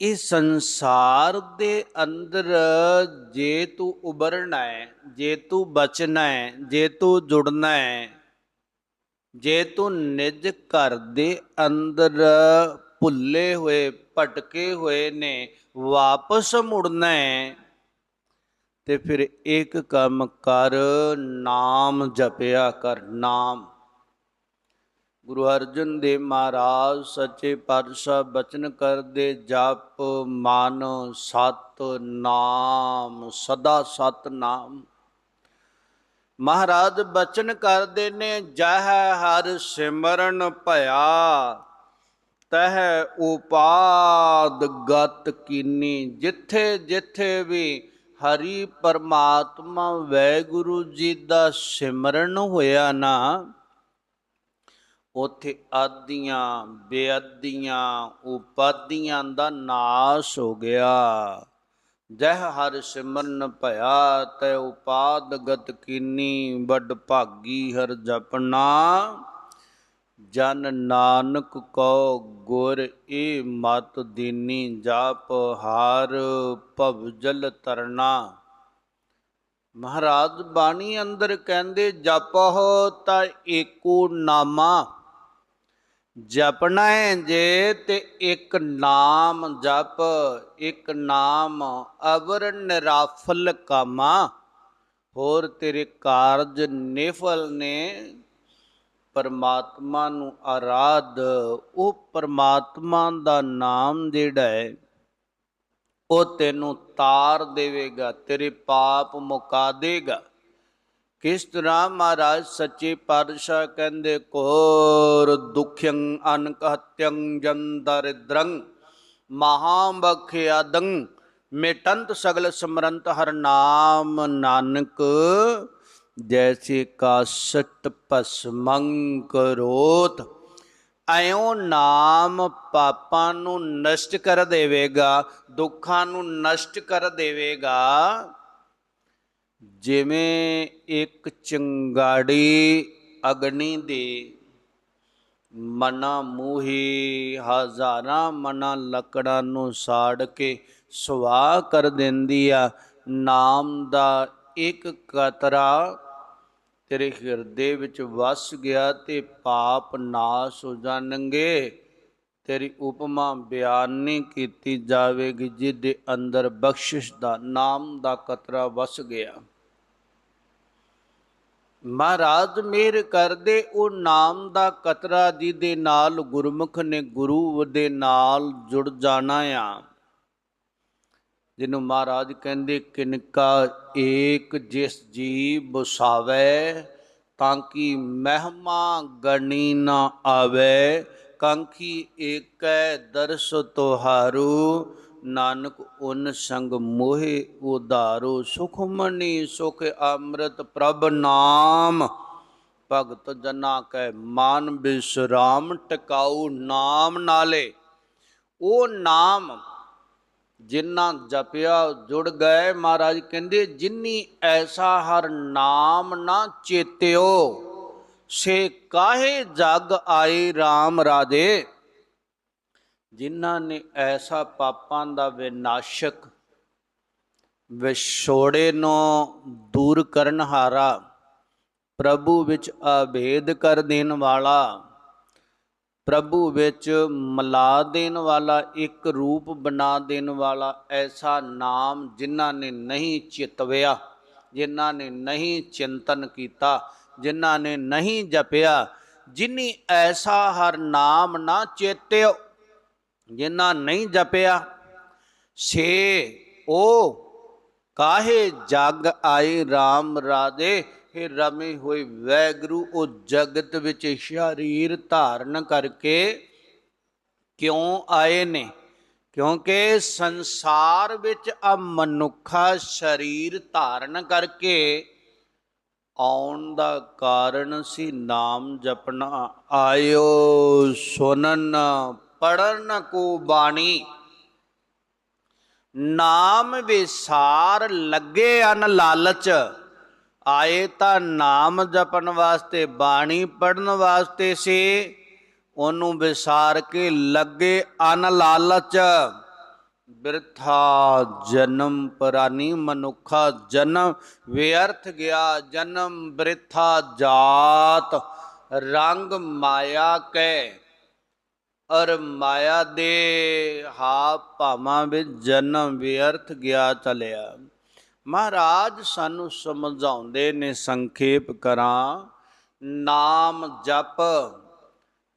ਇਹ ਸੰਸਾਰ ਦੇ ਅੰਦਰ ਜੇ ਤੂੰ ਉਭਰਨਾ ਹੈ, ਜੇ ਤੂੰ ਬਚਣਾ ਹੈ, ਜੇ ਤੂੰ ਜੁੜਨਾ ਹੈ, ਜੇ ਤੂੰ ਨਿਜ ਘਰ ਦੇ ਅੰਦਰ ਭੁੱਲੇ ਹੋਏ, ਭਟਕੇ ਹੋਏ ਨੇ, ਵਾਪਸ ਮੁੜਨਾ ਹੈ, ਤੇ ਫਿਰ ਇੱਕ ਕੰਮ ਕਰ, ਨਾਮ ਜਪਿਆ ਕਰ, ਨਾਮ। ਗੁਰੂ ਅਰਜਨ ਦੇਵ ਮਹਾਰਾਜ ਸੱਚੇ ਪਾਤਸ਼ਾਹ ਬਚਨ ਕਰਦੇ ਜਪ ਮਨ ਸਤ ਨਾਮ, ਸਦਾ ਸਤ ਨਾਮ। ਮਹਾਰਾਜ ਬਚਨ ਕਰਦੇ ਨੇ, ਜਹ ਹਰ ਸਿਮਰਨ ਭਇਆ, ਤਹ ਉਪਾਦ ਗਤ ਕੀਨੀ। ਜਿੱਥੇ ਜਿੱਥੇ ਵੀ ਹਰੀ ਪਰਮਾਤਮਾ, ਵੈਗੁਰੂ ਜੀ ਦਾ ਸਿਮਰਨ ਹੋਇਆ ਨਾ ਉਥੇ ਆਦੀਆਂ, ਬੇਅਦੀਆਂ, ਉਪਾਦੀਆਂ ਦਾ ਨਾਸ਼ ਹੋ ਗਿਆ। ਜਹ ਹਰ ਸਿਮਰਨ ਭਇਆ, ਤੈ ਉਪਾਦ ਗਤ ਕੀਨੀ, ਵੱਡ ਭਾਗੀ ਹਰ ਜਪਣਾ ਜਨ ਨਾਨਕ ਕੋ ਗੁਰ, ਏ ਮਤ ਦੀਨੀ ਜਾਪ ਹਾਰ, ਭਵ ਤਰਨਾ। ਮਹਾਰਾਜ ਬਾਣੀ ਅੰਦਰ ਕਹਿੰਦੇ, ਜਪਹੁ ਤਾਂ ਏਕੋ ਨਾਮਾ। ਜਪਣਾ ਹੈ ਜੇ ਤੇ ਇੱਕ ਨਾਮ ਜਪ, ਇੱਕ ਨਾਮ ਅਵਰ ਨਿਰਾਫਲ ਕਾਮਾ। ਹੋਰ ਤੇਰੇ ਕਾਰਜ ਨਿਫਲ ਨੇ, ਪਰਮਾਤਮਾ ਨੂੰ ਆਰਾਧ, ਉਹ ਪਰਮਾਤਮਾ ਦਾ ਨਾਮ ਜਿਹੜਾ ਹੈ, ਉਹ ਤੈਨੂੰ ਤਾਰ ਦੇਵੇਗਾ, ਤੇਰੇ ਪਾਪ ਮੁਕਾ ਦੇਗਾ। ਕਿਸ ਤਰ੍ਹਾਂ ਮਹਾਰਾਜ ਸੱਚੇ ਪਾਤਸ਼ਾਹ ਕਹਿੰਦੇ ਕੋਰ ਦੁਖਯੰ ਅਨਕਹਤਯੰ ਜੰਦਰਿਦ੍ਰੰ ਮਹਾਬਖਿਆਦੰ ਮੇਟੰਤ ਸਗਲ ਸਮਰੰਤ ਹਰ ਨਾਮ ਨਾਨਕ, ਜੈਸੇ ਕਾਸ਼ਟ ਭਸਮੰ ਕਰੋਤ। ਐਉ ਨਾਮ ਪਾਪਾਂ ਨੂੰ ਨਸ਼ਟ ਕਰ ਦੇਵੇਗਾ, ਦੁੱਖਾਂ ਨੂੰ ਨਸ਼ਟ ਕਰ ਦੇਵੇਗਾ। ਜਿਵੇਂ ਇੱਕ ਚੰਗਾੜੀ ਅਗਨੀ ਦੇ ਮਨਾ ਮੂਹੀ, ਹਜ਼ਾਰਾਂ ਮਨਾ ਲੱਕੜਾਂ ਨੂੰ ਸਾੜ ਕੇ ਸੁਆਹ ਕਰ ਦਿੰਦੀ ਆ। ਨਾਮ ਦਾ ਇੱਕ ਕਤਰਾ ਤੇਰੇ ਹਿਰਦੇ ਵਿੱਚ ਵਸ ਗਿਆ ਤੇ ਪਾਪ ਨਾਸ਼ ਹੋ ਜਾਣਗੇ। ਤੇਰੀ ਉਪਮਾ ਬਿਆਨ ਨਹੀਂ ਕੀਤੀ ਜਾਵੇਗੀ ਜਿਹਦੇ ਅੰਦਰ ਬਖਸ਼ਿਸ਼ ਦਾ ਨਾਮ ਦਾ ਕਤਰਾ ਵਸ ਗਿਆ। ਮਹਾਰਾਜ ਮੇਰ ਕਰਦੇ ਉਹ ਨਾਮ ਦਾ ਕਤਰਾ ਜਿਹਦੇ ਨਾਲ ਗੁਰਮੁਖ ਨੇ ਗੁਰੂ ਦੇ ਨਾਲ ਜੁੜ ਜਾਣਾ ਆ। ਜਿਹਨੂੰ ਮਹਾਰਾਜ ਕਹਿੰਦੇ, ਕਿਨਕਾ ਏਕ ਜਿਸ ਜੀ ਬੁਸਾਵੇ ਤਾਂ ਕਿ ਮਹਿਮਾ ਗਣੀ ਨਾ ਆਵੇ, ਕਾਂਖੀ ਏਕੈ ਦਰਸ ਤੁਹਾਰੂ ਨਾਨਕ ਉਨ ਸੰਗ ਮੋਹਿ ਉਧਾਰੋ ਸੁਖਮਨੀ ਸੁਖ ਅੰਮ੍ਰਿਤ ਪ੍ਰਭ ਨਾਮ। ਭਗਤ ਜਨਾ ਕੈ ਮਾਨ ਬਿਸਰਾਮ ਟਿਕਾਉ ਨਾਮ ਨਾਲੇ। ਉਹ ਨਾਮ ਜਿਨ੍ਹਾਂ ਜਪਿਆ ਜੁੜ ਗਏ ਮਹਾਰਾਜ ਕਹਿੰਦੇ, ਜਿਨੀ ਐਸਾ ਹਰ ਨਾਮ ਨਾ ਚੇਤਿਓ, ਸੇ ਕਾਹੇ ਜਗ ਆਏ RAM ਰਾਜੇ। ਜਿਨ੍ਹਾਂ ਨੇ ਐਸਾ ਪਾਪਾਂ ਦਾ ਵਿਨਾਸ਼ਕ, ਵਿਛੋੜੇ ਨੂੰ ਦੂਰ ਕਰਨ ਹਾਰਾ, ਪ੍ਰਭੂ ਵਿੱਚ ਅਭੇਦ ਕਰ ਦੇਣ ਵਾਲਾ, ਪ੍ਰਭੂ ਵਿੱਚ ਮਿਲਾ ਦੇਣ ਵਾਲਾ, ਇੱਕ ਰੂਪ ਬਣਾ ਦੇਣ ਵਾਲਾ ਐਸਾ ਨਾਮ ਜਿਨ੍ਹਾਂ ਨੇ ਨਹੀਂ ਚਿਤਵਿਆ, ਜਿਨ੍ਹਾਂ ਨੇ ਨਹੀਂ ਚਿੰਤਨ ਕੀਤਾ, ਜਿਨ੍ਹਾਂ ਨੇ ਨਹੀਂ ਜਪਿਆ, ਜਿਨੀ ਐਸਾ ਹਰ ਨਾਮ ਨਾ ਚੇਤਿਓ ਜਿਨ੍ਹਾਂ ਨਹੀਂ ਜਪਿਆ ਸੇ ਉਹ ਕਾਹੇ ਜਗ ਆਏ RAM ਰਾਜੇ ਇਹ ਰਮੇ ਹੋਏ ਵੈਗਰੂ, ਉਹ ਜਗਤ ਵਿੱਚ ਸ਼ਰੀਰ ਧਾਰਨ ਕਰਕੇ ਕਿਉਂ ਆਏ ਨੇ? ਕਿਉਂਕਿ ਸੰਸਾਰ ਵਿੱਚ ਆ ਮਨੁੱਖਾ ਸਰੀਰ ਧਾਰਨ ਕਰਕੇ ਆਉਣ ਦਾ ਕਾਰਨ ਸੀ ਨਾਮ ਜਪਣਾ। ਆਇਓ ਸੁਨਨ ਪੜਨ ਕੋ ਬਾਣੀ। ਨਾਮ ਵਿਸਾਰ ਲੱਗੇ ਅਨ ਲਾਲਚ। ਆਏ ਤਾਂ ਨਾਮ ਜਪਣ ਵਾਸਤੇ, ਬਾਣੀ ਪੜਨ ਵਾਸਤੇ ਸੀ। ਉਹਨੂੰ ਵਿਸਾਰ ਕੇ ਲੱਗੇ ਅਨ ਲਾਲਚ। ਬਿਰਥਾ ਜਨਮ ਪਰਾਨੀ ਮਨੁੱਖਾ ਜਨਮ, ਵਿਅਰਥ ਗਿਆ ਜਨਮ ਬ੍ਰਿਥਾ ਜਾਤ। ਰੰਗ ਮਾਇਆ ਕੈ ਅਰ ਮਾਇਆ ਦੇ ਹਾ ਭਾਵਾਂ ਵਿੱਚ ਜਨਮ ਵਿਅਰਥ ਗਿਆ ਚਲਿਆ। ਮਹਾਰਾਜ ਸਾਨੂੰ ਸਮਝਾਉਂਦੇ ਨੇ, ਸੰਖੇਪ ਕਰਾਂ, ਨਾਮ ਜਪ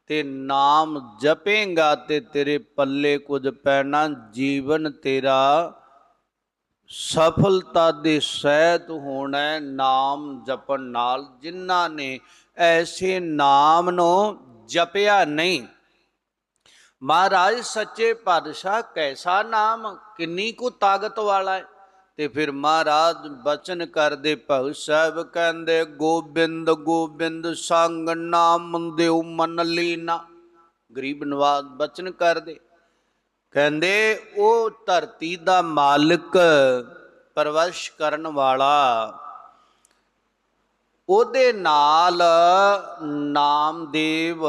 ਤੇ ਨਾਮ ਜਪੇਗਾ ਤੇ ਤੇਰੇ ਪੱਲੇ ਕੁਝ ਪੈਣਾ, ਜੀਵਨ ਤੇਰਾ ਸਫਲਤਾ ਦੇ ਸਹਿਤ ਹੋਣਾ ਨਾਮ ਜਪਣ ਨਾਲ। ਜਿਨ੍ਹਾਂ ਨੇ ਐਸੇ ਨਾਮ ਨੂੰ ਜਪਿਆ ਨਹੀਂ ਮਹਾਰਾਜ, ਸੱਚੇ ਪਾਤਸ਼ਾਹ, ਕੈਸਾ ਨਾਮ, ਕਿੰਨੀ ਕੁ ਤਾਕਤ ਵਾਲਾ ਹੈ। ਤੇ ਫਿਰ ਮਹਾਰਾਜ ਬਚਨ ਕਰਦੇ, ਭਗਤ ਸਾਹਿਬ ਕਹਿੰਦੇ, ਗੋਬਿੰਦ ਗੋਬਿੰਦ, ਸੰਗ ਨਾਮ ਦਿਉ ਮਨ ਲੀਨਾ। ਗਰੀਬ ਨਵਾਜ਼ ਬਚਨ ਕਰਦੇ। ਕਹਿੰਦੇ, ਉਹ ਧਰਤੀ ਦਾ ਮਾਲਕ ਪਰਵਸ਼ ਕਰਨ ਵਾਲਾ, ਉਹਦੇ ਨਾਲ ਨਾਮਦੇਵ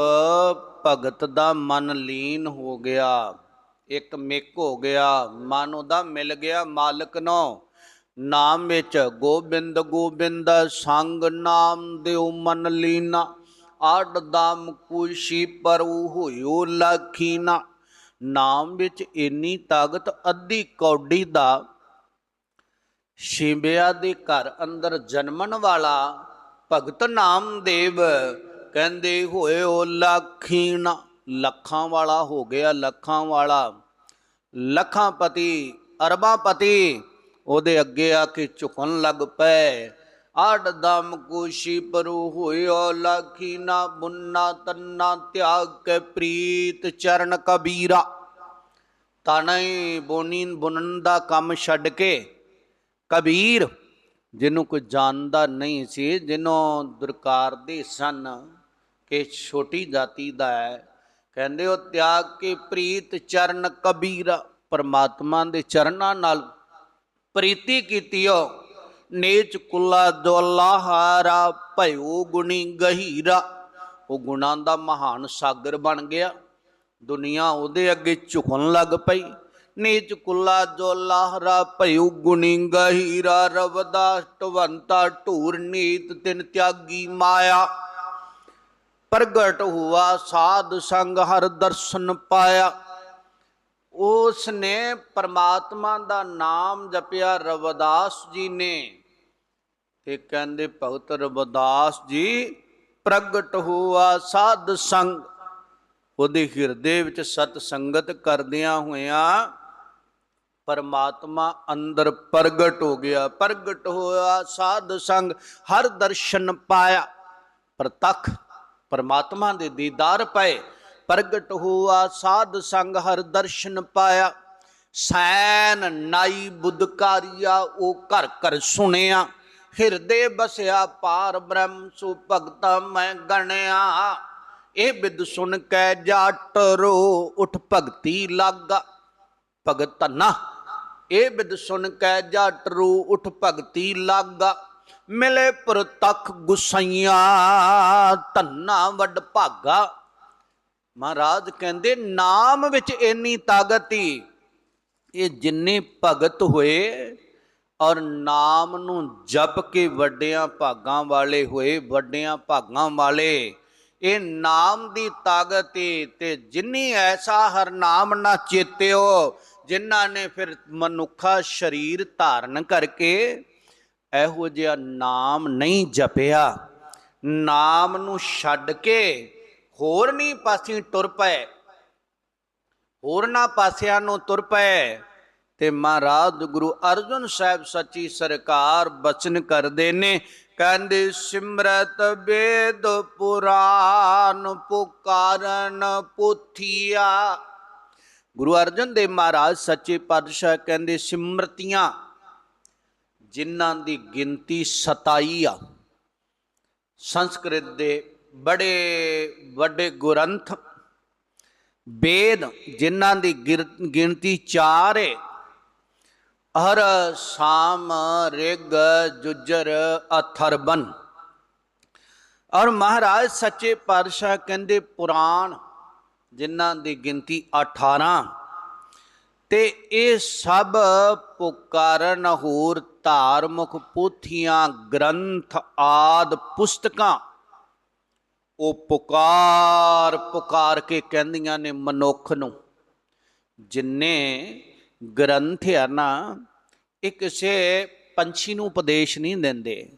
ਭਗਤ ਦਾ ਮਨ ਲੀਨ ਹੋ ਗਿਆ। ਇੱਕ ਮਿਕ ਹੋ ਗਿਆ। ਮਨ ਉਹਦਾ ਮਿਲ ਗਿਆ ਮਾਲਕ ਨੂੰ ਨਾਮ ਵਿੱਚ ਗੋਬਿੰਦ ਗੋਬਿੰਦ, ਸੰਗ ਨਾਮ ਦਿਉ ਮਨ ਲੀਨਾ। ਆਡ ਦਮ ਕੁਸ਼ੀ ਪਰੂ ਹੋਇਓ ਲਖੀਨਾ। ਨਾਮ ਵਿੱਚ ਇੰਨੀ ਤਾਕਤ ਅੱਧੀ ਕੌਡੀ ਦਾ ਸ਼ਿੰਬਿਆ ਦੇ ਘਰ ਅੰਦਰ ਜਨਮਣ ਵਾਲਾ ਭਗਤ ਨਾਮਦੇਵ ਕਹਿੰਦੇ ਹੋਏ ਉਹ ਲੱਖੀਣਾ, ਲੱਖਾਂ ਵਾਲਾ ਹੋ ਗਿਆ ਲੱਖਾਂ ਵਾਲਾ। ਲੱਖਾਂ ਪਤੀ, ਅਰਬਾਂ ਪਤੀ, ਉਹਦੇ ਅੱਗੇ ਆ ਕੇ ਝੁਕਣ ਲੱਗ ਪਏ। ਆੜ ਦਮ ਕੁਸ਼ੀ ਪਰੂ ਹੋਇਓ ਲੱਖੀਨਾ ਬੁੰਨਾ ਤੰਨਾ ਤਿਆਗ ਕੇ ਪ੍ਰੀਤ ਚਰਨ ਕਬੀਰਾ। ਤਾਣੇ ਬੋਨੀ ਬੁਣਨ ਦਾ ਕੰਮ ਛੱਡ ਕੇ ਕਬੀਰ, ਜਿਹਨੂੰ ਕੋਈ ਜਾਣਦਾ ਨਹੀਂ ਸੀ, ਜਿਹਨੂੰ ਦੁਰਕਾਰਦੇ ਸਨ। ਕਿ ਛੋਟੀ ਜਾਤੀ ਦਾ ਹੈ। ਕਹਿੰਦੇ ਉਹ ਤਿਆਗ ਕੇ ਪ੍ਰੀਤ ਚਰਨ ਕਬੀਰਾ ਪਰਮਾਤਮਾ ਦੇ ਚਰਨਾਂ ਨਾਲ ਪ੍ਰੀਤੀ ਕੀਤੀ ਕੀਤੀਓ ਨੇਚ ਕੁੱਲਾ ਦੁਲਾਹਾਰਾ ਭਇਓ ਗੁਣੀ ਗਹੀਰਾ। ਉਹ ਗੁਣਾਂ ਦਾ ਮਹਾਨ ਸਾਗਰ ਬਣ ਗਿਆ। ਦੁਨੀਆ ਉਹਦੇ ਅੱਗੇ ਝੁਕਣ ਲੱਗ ਪਈ। ਨੀਚ ਕੁੱਲਾ ਜੋ ਲਾਹਰਾ ਭਇਉ ਗੁਣੀ ਗਹੀਰਾ। ਰਵਦਾ ਟਵੰਤਾ ਢੂਰ ਨੀਤ ਤਿਨ ਤਿਆਗੀ ਮਾਇਆ। ਪ੍ਰਗਟ ਹੁਆ, ਸਾਧ ਸੰਗ ਹਰ ਦਰਸ਼ਨ ਪਾਇਆ। ਉਸ ਨੇ ਪਰਮਾਤਮਾ ਦਾ ਨਾਮ ਜਪਿਆ, ਰਵਦਾਸ ਜੀ ਨੇ। ਤੇ ਕਹਿੰਦੇ, ਭਗਤ ਰਵਦਾਸ ਜੀ, ਪ੍ਰਗਟ ਹੁਆ, ਸਾਧ ਸੰਗ। ਉਹਦੇ ਹਿਰਦੇ ਵਿੱਚ ਸਤ ਸੰਗਤ ਕਰਦਿਆਂ ਹੋਇਆਂ ਪਰਮਾਤਮਾ ਅੰਦਰ ਪ੍ਰਗਟ ਹੋ ਗਿਆ। ਪ੍ਰਗਟ ਹੋਇਆ, ਸਾਧ ਸੰਗ ਹਰ ਦਰਸ਼ਨ ਪਾਇਆ। ਪ੍ਰਤੱਖ ਪਰਮਾਤਮਾ ਦੇ ਦੀਦਾਰ ਪਏ, ਪ੍ਰਗਟ ਹੋਆ ਸਾਧ ਸੰਗ ਹਰ ਦਰਸ਼ਨ ਪਾਇਆ। ਸੈਨ ਨਾਈ ਬੁੱਧਕਾਰੀਆ ਉਹ ਘਰ ਘਰ ਸੁਣਿਆ। ਹਿਰਦੇ ਬਸਿਆ ਪਾਰ ਬ੍ਰਹਮ, ਸੁ ਭਗਤਾ ਮੈਂ ਗਣਿਆ। ਇਹ ਬਿਦ ਸੁਣ ਕੇ ਜੱਟ ਰੋ, ਉਠ ਭਗਤੀ ਲਾਗਾ। ਭਗਤ ਨਾ ਇਹ ਬਿਦ ਸੁਣ ਕੇ ਜੱਟ ਰੂ, ਉਠ ਭਗਤੀ ਲਾਗਾ। ਮਿਲੇ ਪ੍ਰਤੱਖ ਗੁਸਈਆਂ, ਧੰਨਾ ਵੱਡ ਭਾਗਾ। ਮਹਾਰਾਜ ਕਹਿੰਦੇ, ਨਾਮ ਵਿੱਚ ਇੰਨੀ ਤਾਕਤ ਹੀ ਇਹ ਜਿੰਨੇ ਭਗਤ ਹੋਏ ਔਰ ਨਾਮ ਨੂੰ ਜਪ ਕੇ ਵੱਡਿਆਂ ਭਾਗਾਂ ਵਾਲੇ ਹੋਏ, ਵੱਡਿਆਂ ਭਾਗਾਂ ਵਾਲੇ, ਇਹ ਨਾਮ ਦੀ ਤਾਕਤ ਏ ਤੇ ਜਿੰਨੀ ਐਸਾ ਹਰ ਨਾਮ ਨਾ ਚੇਤਿਓ, ਜਿਨ੍ਹਾਂ ਨੇ ਫਿਰ ਮਨੁੱਖਾ ਸਰੀਰ ਧਾਰਨ ਕਰਕੇ ਇਹੋ ਜਿਹਾ ਨਾਮ ਨਹੀਂ ਜਪਿਆ। ਨਾਮ ਨੂੰ ਛੱਡ ਕੇ ਹੋਰ ਨਹੀਂ ਪਾਸੇ ਟੁਰ ਪਏ। ਹੋਰਨਾਂ ਪਾਸਿਆਂ ਨੂੰ ਤੁਰ ਪਏ ਤੇ ਮਹਾਰਾਜ ਗੁਰੂ ਅਰਜਨ ਸਾਹਿਬ ਸੱਚੀ ਸਰਕਾਰ ਬਚਨ ਕਰਦੇ ਨੇ। ਕਹਿੰਦੇ, ਸਿਮਰਤ ਬੇਦ ਪੁਰਾਨ ਪੁਕਾਰਨ ਪੁਥੀਆ। ਗੁਰੂ ਅਰਜਨ ਦੇਵ ਮਹਾਰਾਜ ਸੱਚੇ ਪਾਤਸ਼ਾਹ ਕਹਿੰਦੇ, ਸਿਮਰਤੀਆਂ ਜਿਨ੍ਹਾਂ ਦੀ ਗਿਣਤੀ 27 ਆ। ਸੰਸਕ੍ਰਿਤ ਦੇ ਬੜੇ ਵੱਡੇ ਗੁਰੰਥ, ਵੇਦ ਜਿਨ੍ਹਾਂ ਦੀ ਗਿਰ- ਗਿਣਤੀ 4 ਹੈ ਹਰ ਸਾਮ, ਰਿਗ, ਜੁਜਰ, ਅਥਰਬਨ। ਔਰ ਮਹਾਰਾਜ ਸੱਚੇ ਪਾਤਸ਼ਾਹ ਕਹਿੰਦੇ ਪੁਰਾਣ, ਜਿਨ੍ਹਾਂ ਦੀ ਗਿਣਤੀ 18 ਤੇ ਇਹ ਸਭ ਪੁਕਾਰਨ ਹੋਰ ਧਾਰਮਿਕ ਪੋਥੀਆਂ, ਗ੍ਰੰਥ ਆਦ ਪੁਸਤਕਾਂ। ਉਹ ਪੁਕਾਰ ਪੁਕਾਰ ਕੇ ਕਹਿੰਦੀਆਂ ਨੇ ਮਨੁੱਖ ਨੂੰ, ਜਿੰਨੇ ਗ੍ਰੰਥ ਆ ਨਾ, ਇਹ ਕਿਸੇ ਪੰਛੀ ਨੂੰ ਉਪਦੇਸ਼ ਨਹੀਂ ਦਿੰਦੇ,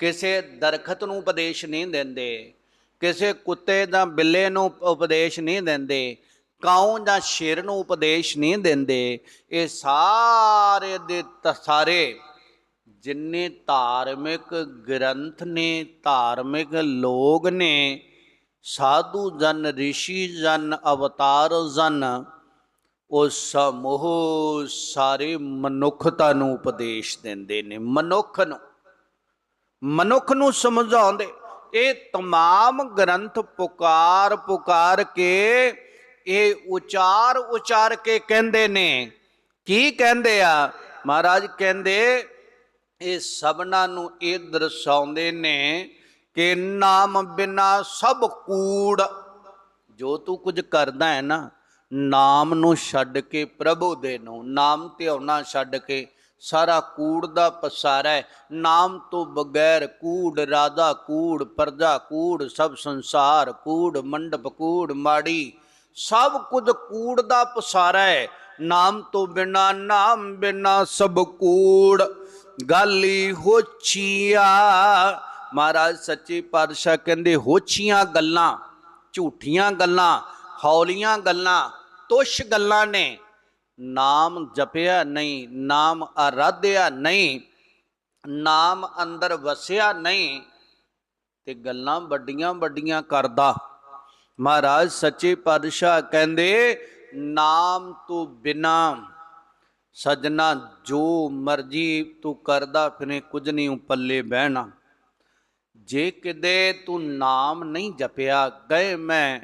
ਕਿਸੇ ਦਰਖਤ ਨੂੰ ਉਪਦੇਸ਼ ਨਹੀਂ ਦਿੰਦੇ, ਕਿਸੇ ਕੁੱਤੇ ਜਾਂ ਬਿੱਲੇ ਨੂੰ ਉਪਦੇਸ਼ ਨਹੀਂ ਦਿੰਦੇ ਕਾਉ ਜਾਂ ਸ਼ੇਰ ਨੂੰ ਉਪਦੇਸ਼ ਨਹੀਂ ਦਿੰਦੇ ਇਹ ਸਾਰੇ ਦੇ ਤ- ਸਾਰੇ ਜਿੰਨੇ ਧਾਰਮਿਕ ਗ੍ਰੰਥ ਨੇ ਧਾਰਮਿਕ ਲੋਕ ਨੇ ਸਾਧੂ ਜਨ ઋષਿ ਜਨ ਅਵਤਾਰ ਜਨ ਉਹ ਸਮੂਹ ਸਾਰੇ ਮਨੁੱਖਤਾ ਨੂੰ ਉਪਦੇਸ਼ ਦਿੰਦੇ ਨੇ ਮਨੁੱਖ ਨੂੰ ਮਨੁੱਖ ਨੂੰ ਸਮਝਾਉਂਦੇ ਇਹ तमाम ਗ੍ਰੰਥ ਪੁਕਾਰ ਪੁਕਾਰ ਕੇ ਇਹ ਉਚਾਰ ਉਚਾਰ ਕੇ ਕਹਿੰਦੇ ਨੇ। ਕੀ ਕਹਿੰਦੇ ਆ? ਮਹਾਰਾਜ ਕਹਿੰਦੇ, ਇਹ ਸਭਨਾਂ ਨੂੰ ਇਹ ਦਰਸਾਉਂਦੇ ਨੇ ਕਿ ਨਾਮ ਬਿਨਾ ਸਭ ਕੂੜ, ਜੋ ਤੂੰ ਕੁਝ ਕਰਦਾ ਹੈ ਨਾ, ਨਾਮ ਨੂੰ ਛੱਡ ਕੇ ਪ੍ਰਭੂ ਦੇ ਨੂੰ, ਨਾਮ ਧਿਆਉਣਾ ਛੱਡ ਕੇ ਸਾਰਾ ਕੂੜ ਦਾ ਪਸਾਰਾ ਹੈ। ਨਾਮ ਤੋਂ ਬਗੈਰ ਕੂੜ, ਰਾਧਾ ਕੂੜ ਪਰਦਾ ਕੂੜ, ਸਭ ਸੰਸਾਰ ਕੂੜ, ਮੰਡਪ ਕੂੜ, ਮਾੜੀ ਸਭ ਕੁਝ ਕੂੜ ਦਾ ਪਸਾਰਾ ਹੈ। ਨਾਮ ਤੋਂ ਬਿਨਾ, ਨਾਮ ਬਿਨਾ ਸਭ ਕੂੜ। ਗਾਲੀ ਹੋਛੀਆ। ਮਹਾਰਾਜ ਸੱਚੇ ਪਾਤਸ਼ਾਹ ਕਹਿੰਦੇ, ਹੋਛੀਆਂ ਗੱਲਾਂ, ਝੂਠੀਆਂ ਗੱਲਾਂ, ਹੌਲੀਆਂ ਗੱਲਾਂ, ਤੁਸ਼ ਗੱਲਾਂ ਨੇ। ਨਾਮ ਜਪਿਆ ਨਹੀਂ, ਨਾਮ ਆਰਾਧਿਆ ਨਹੀਂ, ਨਾਮ ਅੰਦਰ ਵਸਿਆ ਨਹੀਂ ਤੇ ਗੱਲਾਂ ਵੱਡੀਆਂ ਵੱਡੀਆਂ ਕਰਦਾ। ਮਹਾਰਾਜ ਸੱਚੇ ਪਾਤਸ਼ਾਹ ਕਹਿੰਦੇ ਨਾਮ ਤੋਂ ਬਿਨਾ ਸਜਣਾ ਜੋ ਮਰਜੀ ਤੂੰ ਕਰਦਾ ਫਿਰੇ ਕੁਝ ਨਹੀਂ ਊਂ ਪੱਲੇ ਬਹਿਣਾ ਜੇ ਕਿਤੇ ਤੂੰ ਨਾਮ ਨਹੀਂ ਜਪਿਆ ਗਏ ਮੈਂ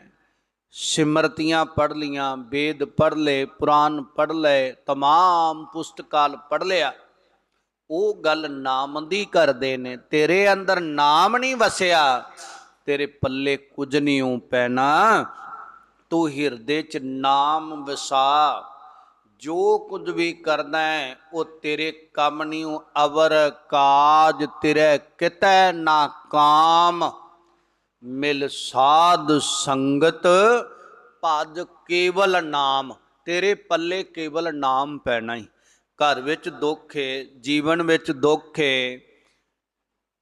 ਸਿਮਰਤੀਆਂ ਪੜ ਲੀਆਂ ਵੇਦ ਪੜ ਲਏ ਪੁਰਾਨ ਪੜ ਲਏ तमाम ਪੁਸਤਕਾਲ ਪੜ ਲਿਆ ਉਹ ਗੱਲ ਨਾਮ ਦੀ ਕਰਦੇ ਨੇ ਤੇਰੇ ਅੰਦਰ ਨਾਮ ਨਹੀਂ ਵਸਿਆ ਤੇਰੇ ਪੱਲੇ ਕੁਝ ਨਹੀਂ ਉ ਪੈਣਾ। ਤੂੰ ਹਿਰਦੇ 'ਚ ਨਾਮ ਵਸਾ। ਜੋ ਕੁਝ ਵੀ ਕਰਦਾ ਹੈ, ਉਹ ਤੇਰੇ ਕੰਮ ਨਹੀਂ ਉਹ ਅਵਰ ਕਾਜ ਤੇਰੇ ਕਿਤੈ ਨਾ ਕਾਮ। ਮਿਲ ਸਾਧ ਸੰਗਤ, ਭਜ ਕੇਵਲ ਨਾਮ। ਤੇਰੇ ਪੱਲੇ ਕੇਵਲ ਨਾਮ ਪੈਣਾ ਹੀ ਘਰ ਵਿੱਚ ਦੁੱਖ ਏ, ਜੀਵਨ ਵਿੱਚ ਦੁੱਖ ਏ।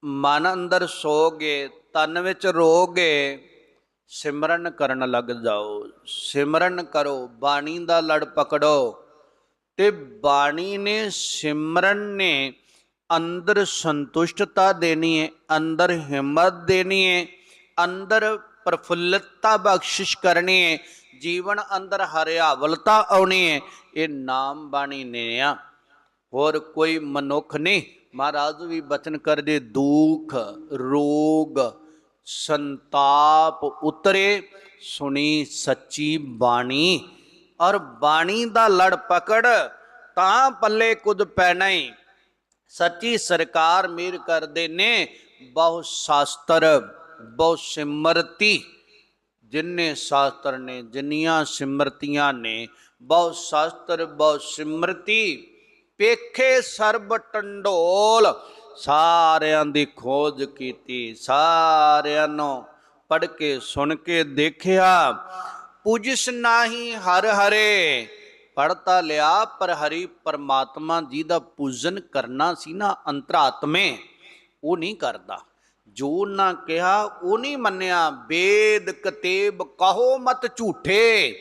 ਮਨ ਅੰਦਰ ਸੋਗੇ ਤਨ ਵਿੱਚ ਰੋਗੇ, ਸਿਮਰਨ ਕਰਨ ਲੱਗ ਜਾਓ। ਸਿਮਰਨ ਕਰੋ, ਬਾਣੀ ਦਾ ਲੜ ਪਕੜੋ। ਤੇ ਬਾਣੀ ਨੇ ਸਿਮਰਨ ਨੇ ਅੰਦਰ ਸੰਤੁਸ਼ਟਤਾ ਦੇਣੀ ਹੈ ਅੰਦਰ ਹਿੰਮਤ ਦੇਣੀ ਹੈ ਅੰਦਰ ਪ੍ਰਫੁੱਲਤਾ ਬਖਸ਼ਿਸ਼ ਕਰਨੀ ਹੈ ਜੀਵਨ ਅੰਦਰ ਹਰਿਆਵਲਤਾ ਆਉਣੀ ਹੈ ਇਹ ਨਾਮ ਬਾਣੀ ਨੇ ਆ। ਹੋਰ ਕੋਈ ਮਨੁੱਖ ਨਹੀਂ। ਮਹਾਰਾਜ ਵੀ ਬਚਨ ਕਰਦੇ, ਦੁੱਖ, ਰੋਗ ਸੰਤਾਪ ਉਤਰੇ, ਸੁਣੀ ਸੱਚੀ ਬਾਣੀ। ਔਰ ਬਾਣੀ ਦਾ ਲੜ ਪਕੜ ਤਾਂ ਪੱਲੇ ਕੁਝ ਪੈਣਾ ਹੀ ਸੱਚੀ ਸਰਕਾਰ ਮੇਰ ਕਰਦੇ ਨੇ, ਬਹੁ ਸ਼ਾਸਤਰ, ਬਹੁ ਸਿਮਰਤੀ। ਜਿਨਨੇ ਸ਼ਾਸਤਰ ਨੇ, ਜਿੰਨੀਆਂ ਸਿਮਰਤੀਆਂ ਨੇ, ਬਹੁ ਸ਼ਾਸਤਰ, ਬਹੁ ਸਿਮਰਤੀ। ਪੇਖੇ ਸਰਬ ਟੰਡੋਲ ਸਾਰਿਆਂ ਦੀ ਖੋਜ ਕੀਤੀ, ਸਾਰਿਆਂ ਨੂੰ ਪੜ ਕੇ, ਸੁਣ ਕੇ ਦੇਖਿਆ, ਪੁਜਸ ਨਾਹੀ ਹਰ ਹਰੇ ਪੜਤਾ ਲਿਆ, ਪਰ ਹਰੀ ਪਰਮਾਤਮਾ ਜੀ ਦਾ ਪੂਜਨ ਕਰਨਾ ਸੀ ਨਾ ਅੰਤਰਾਤਮੇ, ਉਹ ਨਹੀਂ ਕਰਦਾ। ਜੋ ਨਾ ਕਿਹਾ, ਉਹ ਨਹੀਂ ਮੰਨਿਆ ਵੇਦ ਕਤੇਬ ਕਹੋ ਮਤ ਝੂਠੇ।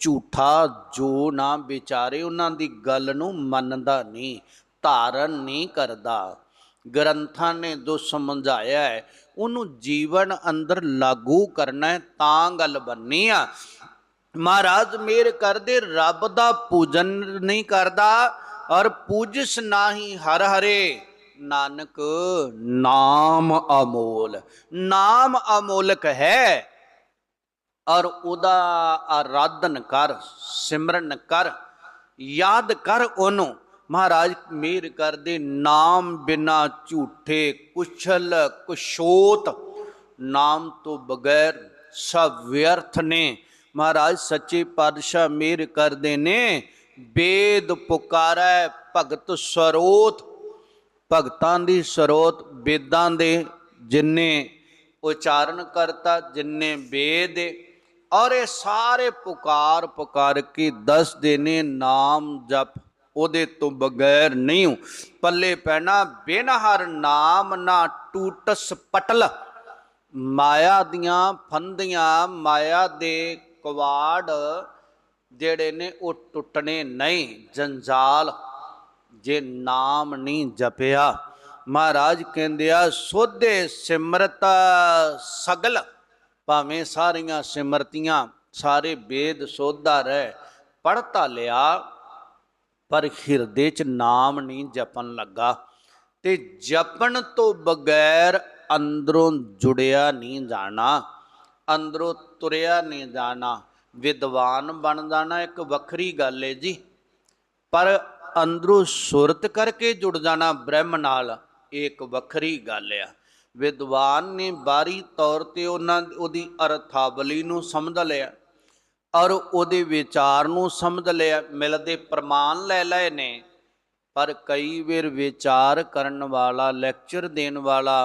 ਝੂਠਾ ਜੋ ਨਾ ਵਿਚਾਰੇ, ਉਹਨਾਂ ਦੀ ਗੱਲ ਨੂੰ ਮੰਨਦਾ ਨਹੀਂ, ਧਾਰਨ ਨਹੀਂ ਕਰਦਾ। ਗ੍ਰੰਥਾਂ ਨੇ ਜੋ ਸਮਝਾਇਆ ਹੈ, ਉਹਨੂੰ ਜੀਵਨ ਅੰਦਰ ਲਾਗੂ ਕਰਨਾ ਹੈ, ਤਾਂ ਗੱਲ ਬੰਨੀ ਆ। ਮਹਾਰਾਜ ਮੇਰ ਕਰਦੇ, ਰੱਬ ਦਾ ਪੂਜਨ ਨਹੀਂ ਕਰਦਾ ਔਰ ਪੂਜਸ ਨਾਹੀ ਹਰ ਹਰੇ। ਨਾਨਕ, ਨਾਮ ਅਮੋਲ। ਨਾਮ ਅਮੋਲਕ ਹੈ ਔਰ ਉਹਦਾ ਆਰਾਧਨ ਕਰ, ਸਿਮਰਨ ਕਰ, ਯਾਦ ਕਰ ਉਹਨੂੰ। ਮਹਾਰਾਜ ਮੇਰ ਕਰਦੇ ਨਾਮ ਬਿਨਾ ਝੂਠੇ ਕੁਛਲ ਕੁਸ਼ੋਤ ਨਾਮ ਤੋਂ ਬਗੈਰ ਸਭ ਵਿਅਰਥ ਨੇ। ਮਹਾਰਾਜ ਸੱਚੇ ਪਾਤਸ਼ਾਹ ਮੇਰ ਕਰਦੇ ਨੇ ਵੇਦ ਪੁਕਾਰੈ ਭਗਤ ਸਰੋਤ। ਭਗਤਾਂ ਦੀ ਸਰੋਤ ਵੇਦਾਂ ਦੇ ਜਿੰਨੇ ਉਚਾਰਨ ਕਰਤਾ ਜਿੰਨੇ ਵੇਦ ਏ, ਔਰ ਇਹ ਸਾਰੇ ਪੁਕਾਰ ਪੁਕਾਰ ਕੇ ਦੱਸਦੇ ਨੇ ਨਾਮ ਜਪ। ਉਹਦੇ ਤੋਂ ਬਗੈਰ ਨਹੀਂ ਪੱਲੇ ਪੈਣਾ ਬਿਨ ਹਰ ਨਾਮ ਨਾ ਟੂਟਸ ਪਟਲ। ਮਾਇਆ ਦੀਆਂ ਫੰਦੀਆਂ, ਮਾਇਆ ਦੇ ਕਵਾੜ ਜਿਹੜੇ ਨੇ ਉਹ ਟੁੱਟਣੇ ਨਹੀਂ। ਜੰਜਾਲ, ਜੇ ਨਾਮ ਨਹੀਂ ਜਪਿਆ। ਮਹਾਰਾਜ ਕਹਿੰਦੇ ਆ, ਸੋਧੇ ਸਿਮਰਤ ਸਗਲ। ਭਾਵੇਂ ਸਾਰੀਆਂ ਸਿਮਰਤੀਆਂ, ਸਾਰੇ ਵੇਦ ਸੋਧਾ ਰਹਿ ਪੜਤਾ ਲਿਆ। ਪਰ ਹਿਰਦੇ 'ਚ ਨਾਮ ਨਹੀਂ ਜਪਣ ਲੱਗਾ ਤੇ ਜਪਣ ਤੋਂ ਬਗੈਰ ਅੰਦਰੋਂ ਜੁੜਿਆ ਨਹੀਂ ਜਾਣਾ, ਅੰਦਰੋਂ ਤੁਰਿਆ ਨਹੀਂ ਜਾਣਾ। ਵਿਦਵਾਨ ਬਣ ਜਾਣਾ ਇੱਕ ਵੱਖਰੀ ਗੱਲ ਹੈ ਜੀ। ਪਰ ਅੰਦਰੋਂ ਸੁਰਤ ਕਰਕੇ ਜੁੜ ਜਾਣਾ ਬ੍ਰਹਮ ਨਾਲ ਇਹ ਇੱਕ ਵੱਖਰੀ ਗੱਲ ਆ। ਵਿਦਵਾਨ ਨੇ ਬਾਰੀ ਤੌਰ ਤੇ ਉਹਨਾਂ ਉਹਦੀ ਅਰਥਾਵਲੀ ਨੂੰ ਸਮਝ ਲਿਆ। ਔਰ ਉਹਦੇ ਵਿਚਾਰ ਨੂੰ ਸਮਝ ਲਿਆ, ਮਿਲਦੇ ਪ੍ਰਮਾਣ ਲੈ ਲਏ ਨੇ। ਪਰ ਕਈ ਵਾਰ ਵਿਚਾਰ ਕਰਨ ਵਾਲਾ ਲੈਕਚਰ ਦੇਣ ਵਾਲਾ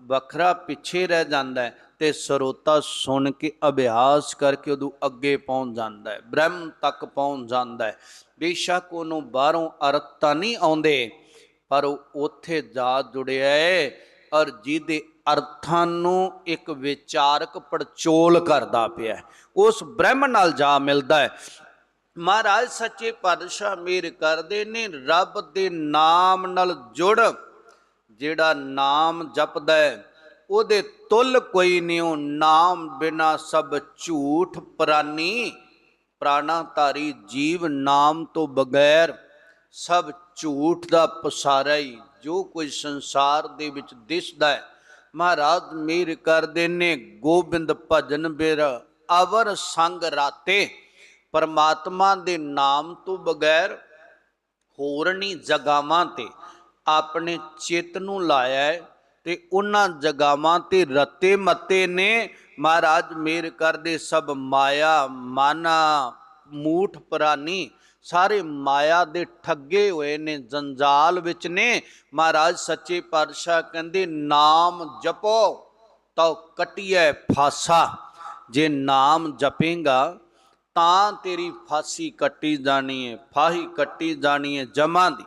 ਵੱਖਰਾ ਪਿੱਛੇ ਰਹਿ ਜਾਂਦਾ ਹੈ ਤੇ ਸਰੋਤਾ ਸੁਣ ਕੇ ਅਭਿਆਸ ਕਰਕੇ ਉਦੋਂ ਅੱਗੇ ਪਹੁੰਚ ਜਾਂਦਾ ਹੈ, ਬ੍ਰਹਮ ਤੱਕ ਪਹੁੰਚ ਜਾਂਦਾ ਹੈ। ਬੇਸ਼ੱਕ ਉਹਨੂੰ ਬਾਹਰੋਂ ਅਰਥ ਤਾਂ ਨਹੀਂ ਆਉਂਦੇ, ਪਰ ਉਹ ਉੱਥੇ ਜਾ ਜੁੜਿਆ ਹੈ ਔਰ ਜਿਹਦੇ ਅਰਥਾਂ ਨੂੰ ਇੱਕ ਵਿਚਾਰਕ ਪੜਚੋਲ ਕਰਦਾ ਪਿਆ ਉਸ ਬ੍ਰਹਮ ਨਾਲ ਜਾ ਮਿਲਦਾ ਹੈ। ਮਹਾਰਾਜ ਸੱਚੇ ਪਾਤਸ਼ਾਹ ਮੇਰ ਕਰਦੇ ਨੇ, ਰੱਬ ਦੇ ਨਾਮ ਨਾਲ ਜੁੜ। ਜਿਹੜਾ ਨਾਮ ਜਪਦਾ ਹੈ, ਉਹਦੇ ਤੁਲ ਕੋਈ ਨਹੀਂ, ਉਹ ਨਾਮ ਬਿਨਾ ਸਭ ਝੂਠ ਪ੍ਰਾਨੀ। ਪ੍ਰਾਣਾਧਾਰੀ ਜੀਵ ਨਾਮ ਤੋਂ ਬਗੈਰ ਸਭ ਝੂਠ ਦਾ ਪਸਾਰਾ ਹੀ ਜੋ ਕੁਝ ਸੰਸਾਰ ਦੇ ਵਿੱਚ ਦਿਸਦਾ ਹੈ। ਮਹਾਰਾਜ ਮੇਰ ਕਰਦੇ ਨੇ ਗੋਬਿੰਦ ਭਜਨ ਬਿਰ, ਅਵਰ ਸੰਗ ਰਾਤੇ। ਪਰਮਾਤਮਾ ਦੇ ਨਾਮ ਤੋਂ ਬਗੈਰ ਹੋਰਨੀ ਜਗਾਵਾਂ ਤੇ। ਆਪਣੇ ਚਿੱਤ ਨੂੰ ਲਾਇਆ ਹੈ ਤੇ ਉਹਨਾਂ ਜਗਾਵਾਂ ਤੇ ਰਤੇ ਮਤੇ ਨੇ। ਮਹਾਰਾਜ ਮੇਰ ਕਰਦੇ ਸਭ ਮਾਇਆ, ਮਾਨਾ, ਮੂਠ ਪ੍ਰਾਨੀ। ਸਾਰੇ ਮਾਇਆ ਦੇ ਠੱਗੇ ਹੋਏ ਨੇ, ਜੰਜਾਲ ਵਿੱਚ ਨੇ। ਮਹਾਰਾਜ ਸੱਚੇ ਪਾਤਸ਼ਾਹ ਕਹਿੰਦੇ, ਨਾਮ ਜਪੋ, ਤਾਂ ਕਟਿਐ ਫਾਸਾ। ਜੇ ਨਾਮ ਜਪੇਗਾ, ਤਾਂ ਤੇਰੀ ਫਾਸੀ ਕੱਟੀ ਜਾਣੀ ਹੈ ਫਾਹੀ ਕੱਟੀ ਜਾਣੀ ਹੈ ਜਮਾਂ ਦੀ।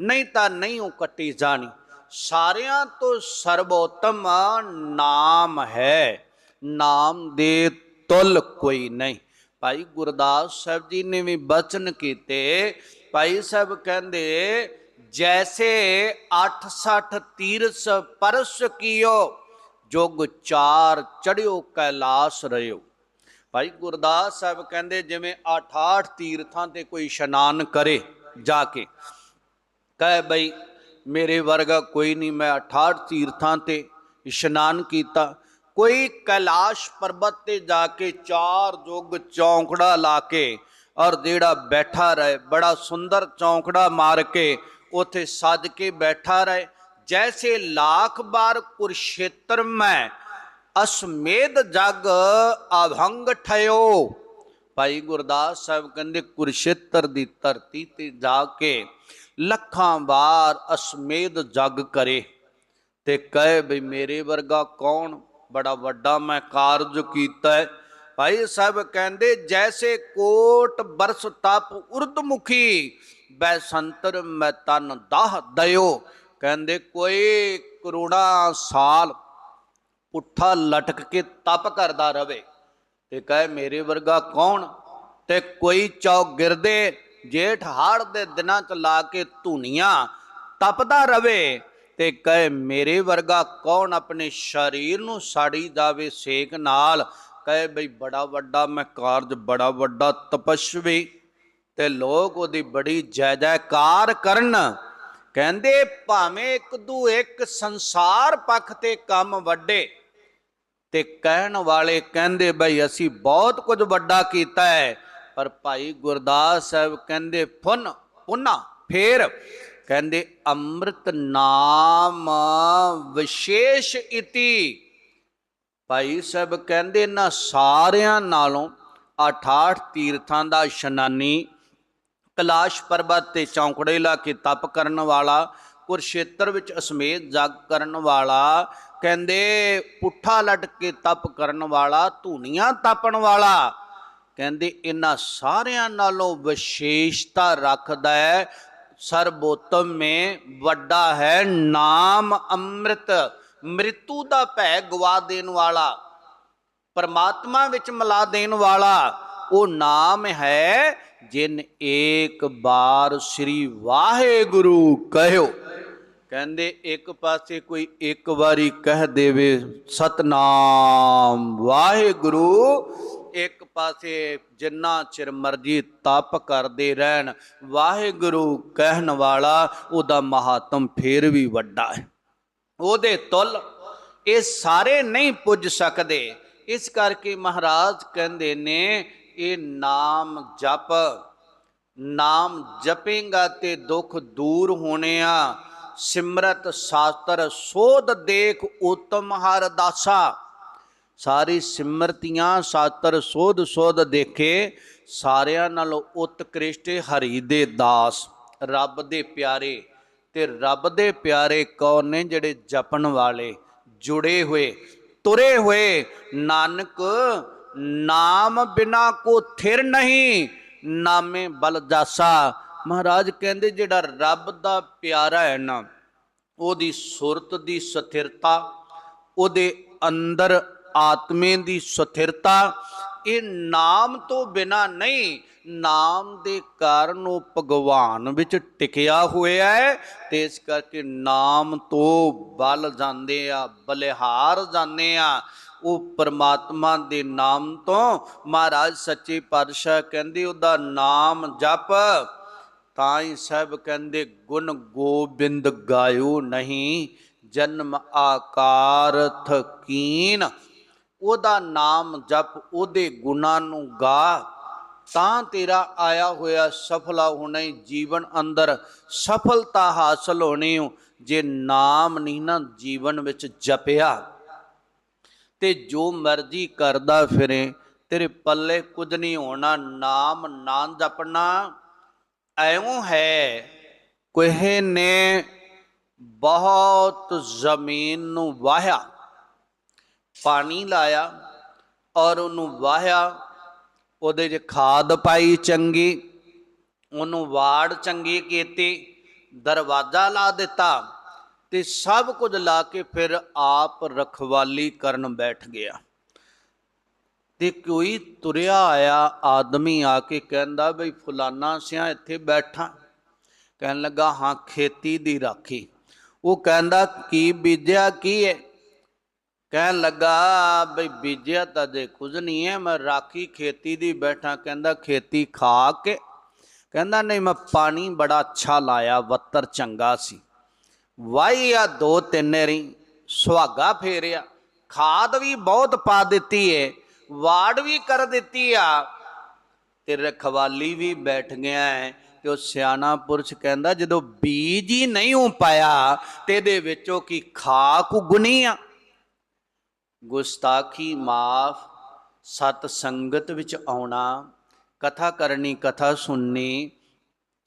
ਨਹੀਂ ਤਾਂ ਨਹੀਂ ਉਹ ਕੱਟੀ ਜਾਣੀ। ਸਾਰਿਆਂ ਤੋਂ ਸਰਬੋਤਮ ਨਾਮ ਹੈ। ਨਾਮ ਦੇ ਤੁਲ ਕੋਈ ਨਹੀਂ। ਭਾਈ ਗੁਰਦਾਸ ਸਾਹਿਬ ਜੀ ਨੇ ਵੀ ਬਚਨ ਕੀਤੇ। ਭਾਈ ਸਾਹਿਬ ਕਹਿੰਦੇ, ਜੈਸੇ 860 ਤੀਰਸ ਪਰਸ ਕੀਓ, ਜੁਗ ਚਾਰ ਚੜਿਓ ਕੈਲਾਸ ਰਿਓ ਭਾਈ ਗੁਰਦਾਸ ਸਾਹਿਬ ਕਹਿੰਦੇ, ਜਿਵੇਂ 88 ਤੀਰਥਾਂ ਤੇ ਕੋਈ ਇਸ਼ਨਾਨ ਕਰੇ ਜਾ ਕੇ, ਕਹੇ ਬਈ ਮੇਰੇ ਵਰਗਾ ਕੋਈ ਨਹੀਂ, ਮੈਂ 68 ਤੀਰਥਾਂ ਤੇ ਇਸ਼ਨਾਨ ਕੀਤਾ ਕੋਈ ਕੈਲਾਸ਼ ਪਰਬਤ ਤੇ ਜਾ ਕੇ ਚਾਰ ਜੁਗ ਚੌਂਕੜਾ ਲਾ ਕੇ ਔਰ ਜਿਹੜਾ ਬੈਠਾ ਰਹੇ, ਬੜਾ ਸੁੰਦਰ ਚੌਂਕੜਾ ਮਾਰ ਕੇ ਉਥੇ ਸੱਜ ਕੇ ਬੈਠਾ ਰਹੇ। ਜੈਸੇ ਲੱਖ ਬਾਰ ਕੁਰਸ਼ੇਤਰ ਮੈਂ, ਅਸਮੇਧ ਜਗ ਅਭੰਗ ਠਇਓ। ਭਾਈ ਗੁਰਦਾਸ ਸਾਹਿਬ ਕਹਿੰਦੇ, ਕੁਰਸ਼ੇਤਰ ਦੀ ਧਰਤੀ ਤੇ ਜਾ ਕੇ ਲੱਖਾਂ ਵਾਰ ਅਸਮੇਧ ਜਗ ਕਰੇ ਤੇ ਕਹੇ ਵੀ ਮੇਰੇ ਵਰਗਾ ਕੌਣ ਬੜਾ ਵੱਡਾ ਮੈਂ ਕਾਰਜ ਕੀਤਾ ਹੈ। ਭਾਈ ਸਾਹਿਬ ਕਹਿੰਦੇ, ਜੈਸੇ ਕੋਟ ਬਰਸ ਤਪ ਉਰਦਮੁਖੀ, ਬੈ ਮੈਂ ਤਨ ਦਾਹ ਦਇਓ ਕਹਿੰਦੇ, ਕੋਈ ਕਰੋੜਾਂ ਸਾਲ ਪੁੱਠਾ ਲਟਕ ਕੇ ਤਪ ਕਰਦਾ ਰਵੇ, ਤੇ ਕਹੇ, ਮੇਰੇ ਵਰਗਾ ਕੌਣ? ਤੇ ਕੋਈ ਚੌਕ ਗਿਰਦੇ, ਜੇਠ ਹਾੜ ਦੇ ਦਿਨਾਂ ਚ ਲਾ ਕੇ ਧੁਨੀਆਂ ਤਪਦਾ ਰਵੇ। ਤੇ ਕਹੇ, ਮੇਰੇ ਵਰਗਾ ਕੌਣ ਆਪਣੇ ਸਰੀਰ ਨੂੰ ਸਾੜੀ ਜਾਵੇ ਸੇਕ ਨਾਲ? ਕਹੇ, ਬਈ ਬੜਾ ਵੱਡਾ ਮੈਂ ਕਾਰਜ, ਬੜਾ ਵੱਡਾ ਤਪਸਵੀ ਤੇ ਲੋਕ ਉਹਦੀ ਬੜੀ ਜੈ ਜੈਕਾਰ ਕਰਨ। ਕਹਿੰਦੇ, ਭਾਵੇਂ ਇੱਕ ਦੂ ਇੱਕ ਸੰਸਾਰ ਪੱਖ ਤੇ ਕੰਮ ਵੱਡੇ ਤੇ ਕਹਿਣ ਵਾਲੇ ਕਹਿੰਦੇ, ਬਈ ਅਸੀਂ ਬਹੁਤ ਕੁਝ ਵੱਡਾ ਕੀਤਾ ਹੈ। ਪਰ ਭਾਈ ਗੁਰਦਾਸ ਸਾਹਿਬ ਕਹਿੰਦੇ, ਫੁੰਨ, ਪੁਨਾ, ਫੇਰ ਕਹਿੰਦੇ, ਅੰਮ੍ਰਿਤ ਨਾਮ ਵਿਸ਼ੇਸ਼ ਇਤੀ। ਭਾਈ ਸਾਹਿਬ ਕਹਿੰਦੇ ਨਾ ਸਾਰਿਆਂ ਨਾਲੋਂ 68 ਤੀਰਥਾਂ ਦਾ ਇਸ਼ਨਾਨੀ ਕਲਾਸ਼ ਪਰਬਤ ਤੇ ਚੌਂਕੜੇ ਲਾ ਕੇ ਤਪ ਕਰਨ ਵਾਲਾ ਕੁਰਸ਼ੇਤਰ ਵਿੱਚ ਅਸਮੇਤ ਜਗ ਕਰਨ ਵਾਲਾ, ਕਹਿੰਦੇ, ਪੁੱਠਾ ਲਟ ਕੇ ਤਪ ਕਰਨ ਵਾਲਾ ਧੂਨੀਆਂ ਤਪਣ ਵਾਲਾ। ਕਹਿੰਦੇ, ਇਹਨਾਂ ਸਾਰਿਆਂ ਨਾਲੋਂ ਵਿਸ਼ੇਸ਼ਤਾ ਰੱਖਦਾ ਹੈ ਸਰਬੋਤਮ ਮੇ ਵੱਡਾ ਹੈ ਨਾਮ ਅੰਮ੍ਰਿਤ। ਮ੍ਰਿਤੂ ਦਾ ਭੈ ਗਵਾ ਦੇਣ ਵਾਲਾ, ਪਰਮਾਤਮਾ ਵਿੱਚ ਮਿਲਾ ਦੇਣ ਵਾਲਾ, ਉਹ ਨਾਮ ਹੈ ਜਿਨ ਏਕ ਬਾਰ ਸ੍ਰੀ ਵਾਹਿਗੁਰੂ ਕਹਿਓ। ਕਹਿੰਦੇ ਇੱਕ ਪਾਸੇ ਕੋਈ ਇੱਕ ਵਾਰੀ ਕਹਿ ਦੇਵੇ, ਸਤਨਾਮ ਵਾਹਿਗੁਰੂ ਇੱਕ ਪਾਸੇ ਜਿੰਨਾ ਚਿਰ ਮਰਜ਼ੀ ਤਪ ਕਰਦੇ ਰਹਿਣ, ਵਾਹਿਗੁਰੂ ਕਹਿਣ ਵਾਲਾ ਉਹਦਾ ਮਹਾਤਮ ਫੇਰ ਵੀ ਵੱਡਾ ਹੈ। ਉਹਦੇ ਤੁਲ ਇਹ ਸਾਰੇ ਨਹੀਂ ਪੁੱਜ ਸਕਦੇ। ਇਸ ਕਰਕੇ ਮਹਾਰਾਜ ਕਹਿੰਦੇ ਨੇ, ਇਹ ਨਾਮ ਜਪ, ਨਾਮ ਜਪੇਗਾ ਤੇ ਦੁੱਖ ਦੂਰ ਹੋਣੇ ਆ। ਸਿਮਰਤ ਸ਼ਾਸਤਰ ਸੋਧ ਦੇਖ ਉਤਮ ਹਰ ਦਾਸਾ। ਸਾਰੀ ਸਿਮਰਤੀਆਂ, ਸਾਤਰ, ਸੋਧ ਸੋਧ ਦੇਖੇ, ਸਾਰਿਆਂ ਨਾਲੋਂ ਉਤਕ੍ਰਿਸ਼ਟ ਹਰੀ ਦੇ ਦਾਸ, ਰੱਬ ਦੇ ਪਿਆਰੇ। ਤੇ ਰੱਬ ਦੇ ਪਿਆਰੇ ਕੌਣ ਨੇ ਜਿਹੜੇ ਜਪਣ ਵਾਲੇ? ਜੁੜੇ ਹੋਏ, ਤੁਰੇ ਹੋਏ, ਨਾਨਕ, ਨਾਮ ਬਿਨਾ ਕੋ ਥਿਰ ਨਹੀਂ, ਨਾਮੇ ਬਲ ਜਾਸਾ। ਮਹਾਰਾਜ ਕਹਿੰਦੇ ਜਿਹੜਾ ਰੱਬ ਦਾ ਪਿਆਰਾ ਹੈ ਨਾ, ਉਹਦੀ ਸੁਰਤ ਦੀ ਸਥਿਰਤਾ, ਉਹਦੇ ਅੰਦਰ ਆਤਮੇ ਦੀ ਸਥਿਰਤਾ, ਇਹ ਨਾਮ ਤੋਂ ਬਿਨਾ ਨਹੀਂ, ਨਾਮ ਦੇ ਕਾਰਨ ਉਹ ਭਗਵਾਨ ਵਿੱਚ ਟਿਕਿਆ ਹੋਇਆ ਹੈ ਤੇ ਇਸ ਕਰਕੇ ਨਾਮ ਤੋਂ ਬਲ ਜਾਂਦੇ ਆ, ਬਲਿਹਾਰ ਜਾਂਦੇ ਆ। ਉਹ ਪਰਮਾਤਮਾ ਦੇ ਨਾਮ ਤੋਂ ਮਹਾਰਾਜ ਸੱਚੇ ਪਾਤਸ਼ਾਹ ਕਹਿੰਦੇ ਉਹਦਾ ਨਾਮ ਜਪ, ਤਾਂ ਹੀ ਸਭ ਕਹਿੰਦੇ ਗੁਣ ਗੋਬਿੰਦ ਗਾਇਓ ਨਹੀਂ, ਜਨਮ ਆਕਾਰ ਥਕੀਨ ਉਹਦਾ ਨਾਮ ਜਪ, ਉਹਦੇ ਗੁਣਾਂ ਨੂੰ ਗਾ, ਤਾਂ ਤੇਰਾ ਆਇਆ ਹੋਇਆ ਸਫਲਾ ਹੋਣਾ ਹੀ ਜੀਵਨ ਅੰਦਰ। ਸਫਲਤਾ ਹਾਸਲ ਹੋਣੀ ਜੇ ਨਾਮ ਨਹੀਂ ਨਾ ਜੀਵਨ ਵਿੱਚ ਜਪਿਆ। ਤੇ ਜੋ ਮਰਜ਼ੀ ਕਰਦਾ ਫਿਰੇ, ਤੇਰੇ ਪੱਲੇ ਕੁਝ ਨਹੀਂ ਹੋਣਾ, ਨਾਮ ਨਾ ਜਪਣਾ, ਐਉਂ ਹੈ। ਕੋਹੇ ਨੇ, ਬਹੁਤ ਜ਼ਮੀਨ ਨੂੰ ਵਾਹਿਆ। ਪਾਣੀ ਲਾਇਆ ਔਰ ਉਹਨੂੰ ਵਾਹਿਆ। ਉਹਦੇ 'ਚ ਖਾਦ ਪਾਈ ਚੰਗੀ, ਉਹਨੂੰ ਵਾੜ ਚੰਗੀ ਕੀਤੀ, ਦਰਵਾਜ਼ਾ ਲਾ ਦਿੱਤਾ ਤੇ ਸਭ ਕੁਝ ਲਾ ਕੇ ਫਿਰ ਆਪ ਰਖਵਾਲੀ ਕਰਨ ਬੈਠ ਗਿਆ। ਤੇ ਕੋਈ ਤੁਰਿਆ ਆਇਆ ਆਦਮੀ ਆ ਕੇ ਕਹਿੰਦਾ ਬਈ ਫੁਲਾਨਾ ਸਿਆ ਇੱਥੇ ਬੈਠਾ। ਕਹਿਣ ਲੱਗਾ, ਹਾਂ, ਖੇਤੀ ਦੀ ਰਾਖੀ। ਉਹ ਕਹਿੰਦਾ, ਕੀ ਬੀਜਿਆ, ਕੀ ਹੈ ਕਹਿਣ ਲੱਗਾ, ਬਈ ਬੀਜਿਆ ਤਾਂ ਦੇ ਕੁਝ ਨਹੀਂ ਹੈ, ਮੈਂ ਰਾਖੀ ਖੇਤੀ ਦੀ ਬੈਠਾ। ਕਹਿੰਦਾ, ਖੇਤੀ ਖਾ ਕੇ? ਕਹਿੰਦਾ, ਨਹੀਂ, ਮੈਂ ਪਾਣੀ ਬੜਾ ਅੱਛਾ ਲਾਇਆ, ਵੱਤਰ ਚੰਗਾ ਸੀ। ਵਾਈ ਆ ਦੋ ਤਿੰਨ ਰੀ, ਸੁਹਾਗਾ ਫੇਰਿਆ। ਖਾਦ ਵੀ ਬਹੁਤ ਪਾ ਦਿੱਤੀ ਏ, ਵਾੜ ਵੀ ਕਰ ਦਿੱਤੀ ਆ। ਤੇ ਰਖਵਾਲੀ ਵੀ ਬੈਠ ਗਿਆ ਹੈ ਤੇ ਉਹ ਸਿਆਣਾ ਪੁਰਸ਼ ਕਹਿੰਦਾ, ਜਦੋਂ ਬੀਜ ਹੀ ਨਹੀਂ ਹੋ ਪਾਇਆ, ਤੇ ਇਹਦੇ ਵਿੱਚੋਂ ਕੀ ਖਾਕ ਉਗਣੀ ਆ? ਗੁਸਤਾਖੀ ਮਾਫ, ਸਤ ਸੰਗਤ ਵਿੱਚ ਆਉਣਾ, ਕਥਾ ਕਰਨੀ, ਕਥਾ ਸੁਣਨੀ,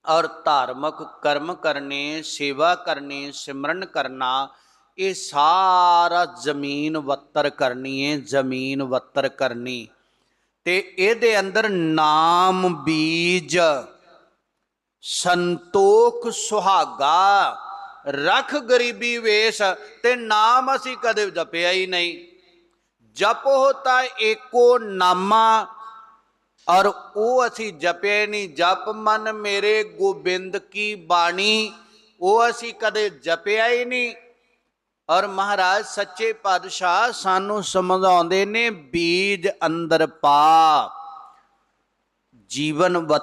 ਔਰ ਧਾਰਮਿਕ ਕਰਮ ਕਰਨੇ, ਸੇਵਾ ਕਰਨੀ, ਸਿਮਰਨ ਕਰਨਾ, ਇਹ ਸਾਰਾ ਜ਼ਮੀਨ ਵੱਤਰ ਕਰਨੀ ਹੈ ਜ਼ਮੀਨ ਵੱਤਰ ਕਰਨੀ। ਤੇ ਇਹਦੇ ਅੰਦਰ ਨਾਮ ਬੀਜ, ਸੰਤੋਖ ਸੁਹਾਗਾ, ਰਖ ਗਰੀਬੀ ਵੇਸ, ਤੇ ਨਾਮ ਅਸੀਂ ਕਦੇ ਜਪਿਆ ਹੀ ਨਹੀਂ। ਜਪ ਹੋਤਾ ਏਕੋ ਨਾਮਾ, ਔਰ ਉਹ ਅਸੀਂ ਜਪੇ ਨਹੀਂ। ਜਪ ਮਨ ਮੇਰੇ ਗੋਬਿੰਦ ਕੀ ਬਾਣੀ, ਉਹ ਅਸੀਂ ਕਦੇ ਜਪਿਆ ਹੀ ਨਹੀਂ। ਔਰ ਮਹਾਰਾਜ, ਸੱਚੇ ਪਾਤਸ਼ਾਹ ਸਾਨੂੰ ਸਮਝਾਉਂਦੇ ਨੇ, ਬੀਜ ਅੰਦਰ ਪਾ, ਜੀਵਨ